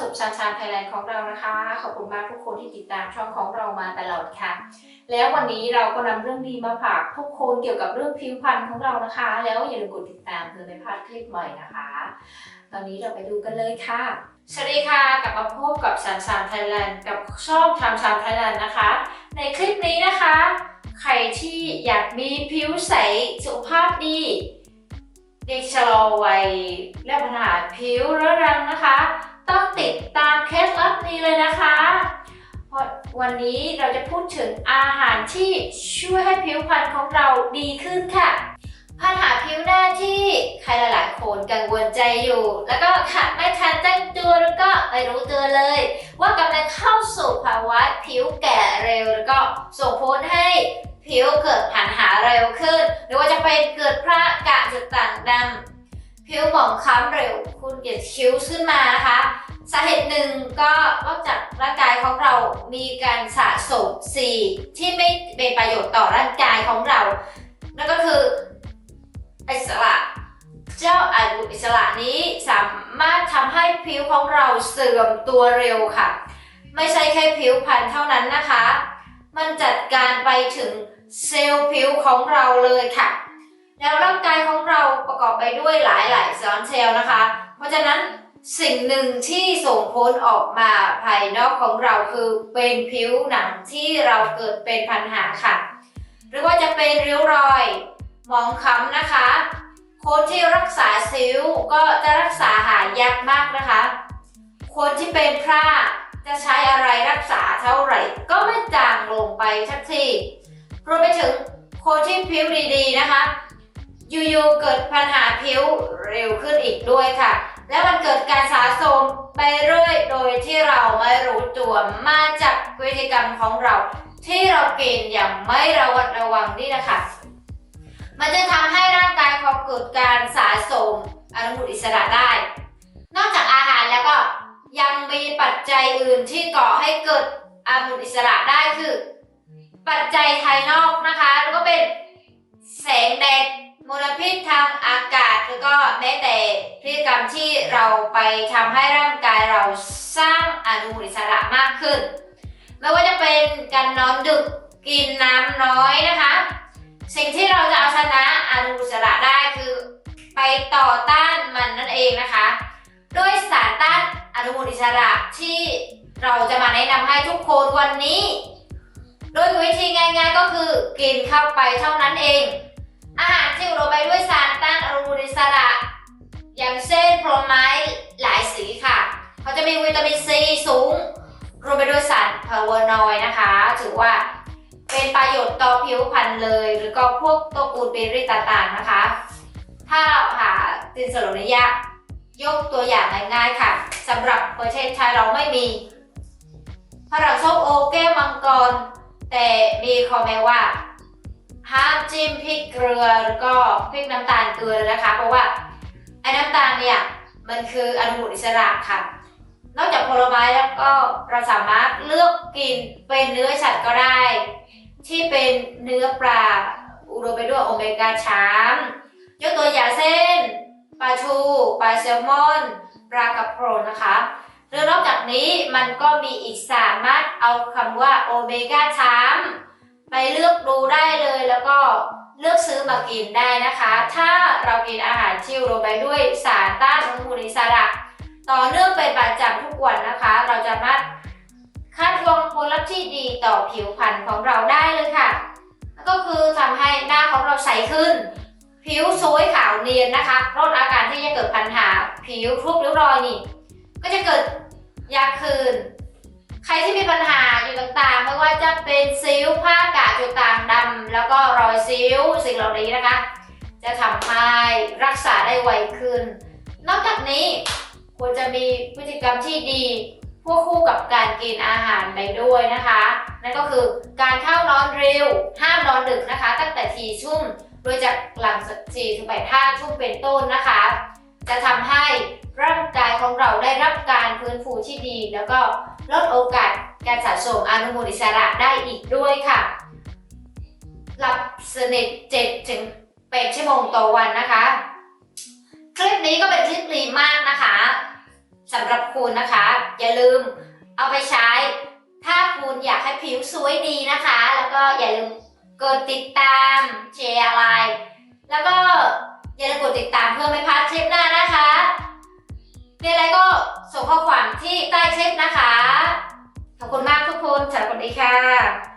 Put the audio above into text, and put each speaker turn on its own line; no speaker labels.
สู่ชามชามไทยแลนด์ของเรานะคะ ขอบคุณมากทุกคนที่ติดตามช่องของเรามาตลอดค่ะ แล้ววันนี้เราก็นำเรื่องดีมาฝากทุกคนเกี่ยวกับเรื่องผิวพรรณของเรานะคะ แล้วอย่าลืมกดติดตามเพื่อไม่พลาดคลิปใหม่นะคะ ตอนนี้เราไปดูกันเลยค่ะสวัสดีค่ะกลับมาพบกับชามชามไทยแลนด์กับช่องชามชามไทยแลนด์นะคะ ในคลิปนี้นะคะ ใครที่อยากมีผิวใสสุขภาพดีเด็กชะลอวัยและปัญหาผิวเรื้อรังนะคะ ต้องติดตามเคล็ดลับนี้เลยนะคะ เพราะวันนี้เราจะพูดถึงอาหารที่ช่วยให้ผิวพรรณของเราดีขึ้นค่ะปัญหาผิวหน้าที่ใครหลายๆคนกังวลใจอยู่ แล้วก็ขาดไม่ทันตั้งตัวแล้วก็ไม่รู้ตัวเลย ว่ากำลังเข้าสู่ภาวะผิวแก่เร็วแล้วก็ส่งผลให้ผิวเกิดปัญหาเร็วขึ้น หรือว่าจะเป็นเกิดพระกะจุดด่างดำ ผิวหมองคล้ำเร็ว คุณเกิดคิ้วขึ้นมานะคะ สาเหตุหนึ่งก็นอกจากร่างกายของเรามีการสะสมสีที่ไม่เป็นประโยชน์ต่อร่างกายของเรา นั่นก็คืออิสระเจ้าอายุอิสระนี้สามารถทำให้ผิวของเราเสื่อมตัวเร็วค่ะ ไม่ใช่แค่ผิวพรรณเท่านั้นนะคะ มันจัดการไปถึงเซลล์ผิวของเราเลยค่ะ แล้วร่างกายของเราประกอบไปด้วยหลายหลายๆซ้อนเซลล์นะคะ เพราะฉะนั้นสิ่งหนึ่งที่ส่งผลออกมาภายนอกของเราคือเป็นผิวหนังที่เราเกิดเป็นปัญหาค่ะ หรือว่าจะเป็นริ้วรอยหมองคล้ำนะคะ คนที่รักษาสิวก็จะรักษาหายากมากนะคะ คนที่เป็นพร่าจะใช้อะไรรักษาเท่าไหร่ ก็ไม่จางลงไปสักทีรวมไปถึงคนที่ผิวดีๆนะคะ อยู่ๆเกิดปัญหาผิวเร็วขึ้นอีกด้วยค่ะ และมันเกิดการสะสมไปเรื่อยโดยที่เราไม่รู้ตัวมาจากพฤติกรรมของเรา ที่เรากินอย่างไม่ระวัดระวังนี่นะคะ มันจะทำให้ร่างกายเขาเกิดการสะสมอนุมูลอิสระได้ นอกจากอาหารแล้วก็ยังมีปัจจัยอื่นที่ก่อให้เกิดอนุมูลอิสระได้คือ ปัจจัยภายนอกนะคะแล้วก็เป็นแสงแดดมลพิษทางอากาศ แล้วก็แม้แต่พฤติกรรมที่เราไปทำให้ร่างกายเราสร้างอนุมูลอิสระมากขึ้น ไม่ว่าจะเป็นการนอนดึกกินน้ำน้อยนะคะ สิ่งที่เราจะเอาชนะอนุมูลอิสระได้คือไปต่อต้านมันนั่นเองนะคะ ด้วยสารต้านอนุมูลอิสระที่เราจะมาแนะนำให้ทุกคนวันนี้ โดยวิธีง่ายๆก็คือกินเข้าไปเท่านั้นเอง อาหารที่อุดมไปด้วยสารต้านอนุมูลอิสระ อย่างเช่นผลไม้หลายสีค่ะเขาจะมีวิตามินซีสูงรวมไปด้วยสารพาวานอยนะคะ ถือว่าเป็นประโยชน์ต่อผิวพรรณเลย หรือก็พวกตัวกูลเบอร์รี่ต่างๆนะคะ ถ้าหาตินสโลนิยะยกตัวอย่างง่ายๆค่ะสำหรับประเทศไทยเราไม่มีฝรั่งส้มโอแก้วมังกร แต่มีคอมเมนต์ว่า ห้ามจิ้มพริกเกลือแล้วก็พริกน้ำตาลเกลือนะคะ เพราะว่าไอ้น้ำตาลเนี่ยมันคืออนุมูลอิสระค่ะ นอกจากผลไม้แล้วก็เราสามารถเลือกกินเป็นเนื้อสัตว์ก็ได้ ที่เป็นเนื้อปลาอุดมไปด้วยโอเมก้าสามยกตัวอย่างเช่นปลาทูปลาแซลมอนปลากระพงนะคะหรือนอกจากนี้มันก็มีอีกสามารถเอาคำว่าโอเมก้าสาม ไปเลือกดูได้เลยแล้วก็เลือกซื้อมากินได้นะคะ ถ้าเรากินอาหารที่อุดมไปด้วยสารต้านอนุมูลอิสระ ต่อเนื่องเป็นประจำทุกวันนะคะ เราจะมาคาดหวังผลลัพธ์ที่ดีต่อผิวพรรณของเราได้เลยค่ะ ก็คือทำให้หน้าของเราใสขึ้น ผิวสวยขาวเนียนนะคะลดอาการที่จะเกิดปัญหา ผิวทุบริ้วรอยนี่ ก็จะเกิดยากคืน ใครที่มีปัญหาอยู่ต่างๆ ไม่ว่าจะเป็นซิวผ้ากระจุดด่างดำแล้วก็รอยซิวสิ่งเหล่านี้นะคะ จะทำให้รักษาได้ไวขึ้น นอกจากนี้ควรจะมีพฤติกรรมที่ดีควบคู่กับการกินอาหารไปด้วยนะคะ นั่นก็คือการเข้านอนเร็ว ห้ามนอนดึกนะคะ ตั้งแต่ทีชุ่มโดยจากหลังสี่ถึงแปดห้าชุ่มเป็นต้นนะคะ จะทำให้ร่างกายของเราได้รับการฟื้นฟูที่ดี แล้วก็ลดโอกาสการสะสมอนุมูลอิสระได้อีกด้วยค่ะ หลับสนิท7ถึง8ชั่วโมงต่อวันนะคะ คลิปนี้ก็เป็นคลิปดีมากนะคะสสำหรับคุณนะคะ อย่าลืมเอาไปใช้ ถ้าคุณอยากให้ผิวสวยดีนะคะ แล้วก็อย่าลืมกดติดตามแชร์ไลน์แล้วก็ อย่าลืมกดติดตามเพื่อไม่พลาดคลิปหน้านะคะมีอะไรก็ส่งข้อความที่ใต้คลิปนะคะ ขอบคุณมากทุกคนสำหรับวันนี้ค่ะ